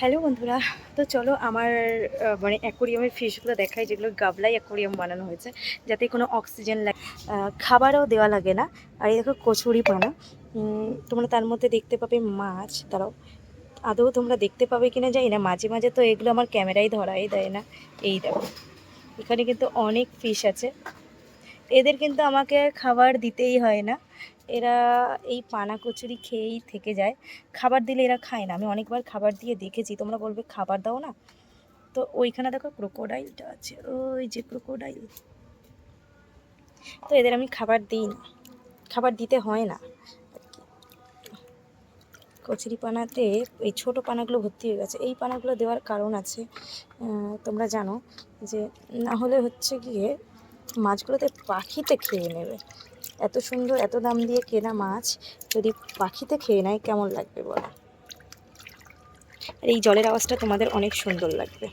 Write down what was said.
Hello বন্ধুরা, তো চলো আমার মানে অ্যাকোরিয়ামের ফিশগুলো দেখাই, যেগুলো গাবলাই অ্যাকোরিয়াম বানানো হয়েছে, যাতে কোনো অক্সিজেন লাগে খাবারও দেওয়া লাগে না। আর এই দেখো কচুরি পানা। তোমরা তার মধ্যে দেখতে পাবে মাছ তারাও আদৌ তোমরা দেখতে পাবে কিনা জানি না, মাঝে মাঝে তো এগুলো আমার ক্যামেরাই ধরাই দেয় না। এই দেখো, এখানে কিন্তু অনেক ফিশ আছে। এদের কিন্তু আমাকে খাবার দিতেই হয় না। এরা এই পানা কচুরি খেয়েই থেকে যায়। খাবার দিলে এরা খায় না। আমি অনেকবার খাবার দিয়ে দেখেছি। তোমরা বলবে, খাবার দাও না? তো ওইখানে দেখো ক্রোকোডাইলটা আছে। ওই যে ক্রোকোডাইল। তো এদের আমি খাবার দিই না। খাবার দিতে হয় না। কচুরি পানাতে এই ছোট পানাগুলো ভর্তি হয়ে গেছে। এই পানাগুলো দেওয়ার কারণ আছে তোমরা জানো যে, না হলে হচ্ছে গিয়ে মাছগুলোতে পাখিতে খেয়ে নেবে। এত সুন্দর, এত দাম দিয়ে কেনা মাছ যদি পাখিতে খেয়ে নেয়, কেমন লাগবে বলো? আর এই জলের আওয়াজটা তোমাদের অনেক সুন্দর লাগবে।